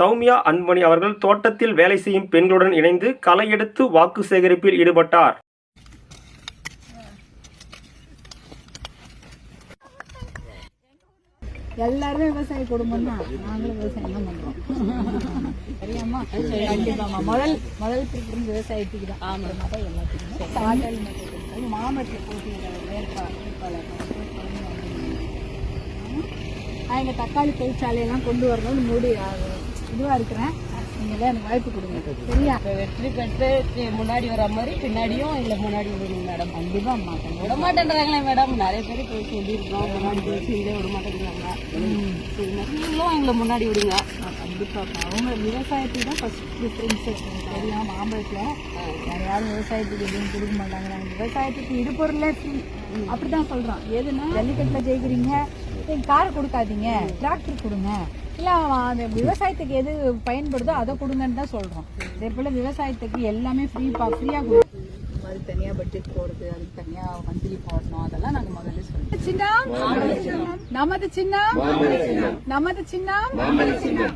சௌமியா அன்பணி அவர்கள் தோட்டத்தில் வேலை செய்யும் பெண்களுடன் இணைந்து களை எடுத்து வாக்கு சேகரிப்பில் ஈடுபட்டார். எல்லாருமே விவசாய குடும்பம் தான் நாங்களும் விவசாயம் தான் பண்றோம். சரியாம்மா கண்டிப்பாம்மா முதல் முதல் பிரிஃபரன்ஸ் விவசாயத்துக்கு தான். ஆமாம் தான் எல்லாத்துக்குமே. சாதல் மற்றும் மாமரத்தில் போட்டியிட வேட்பாளர் எங்கள் தக்காளி தொழிற்சாலையெல்லாம் கொண்டு வரணும்னு மூடி இதுவாக இருக்கிறேன். நீங்கள் எனக்கு வாய்ப்பு கொடுங்க. சரியா? வெற்றி பெற்று முன்னாடி வர மாதிரி பின்னாடியும் இல்லை முன்னாடி விடணும் மேடம் கண்டிப்பாக கண்டிப்பா. விட மாட்டேன்றாங்களே மேடம் நிறைய பேர் போய் சொல்லியிருக்கோம் முன்னாடி போய் செய்ய விட மாட்டேங்கிறாங்க நீங்களும் எங்களை முன்னாடி விடுங்க. கண்டிப்பாக அவங்க விவசாயத்துக்கு தான் ஃபர்ஸ்ட் ப்ரிஃபரன்ஸ் தெரியும் மாம்பழத்தில் யாரும் விவசாயத்துக்கு எதுவும் கொடுக்க மாட்டாங்க நாங்கள் விவசாயத்துக்கு இடுபொருளே ஃப்ரீ அப்படி தான் சொல்கிறோம் எதுனா ஜல்லிக்கட்டில் ஜெயிக்கிறீங்க. கார் கொடுக்காதீங்க. டிராக்டர் கொடுங்க. இல்லை அந்த விவசாயத்துக்கு எது பயன்படுதோ அதை கொடுங்கன்னு தான் சொல்கிறோம் இதே போல் விவசாயத்துக்கு எல்லாமே ஃப்ரீ பா ஃப்ரீயாக கொடுக்கும் அது தனியாக பட்ஜெட் போடுறது அதுக்கு தனியாக மந்த்லி போடணும் அதெல்லாம் நாங்கள் முதல்ல சொல்லுவோம் சின்னம் நமது சின்னம் நமது சின்னம்.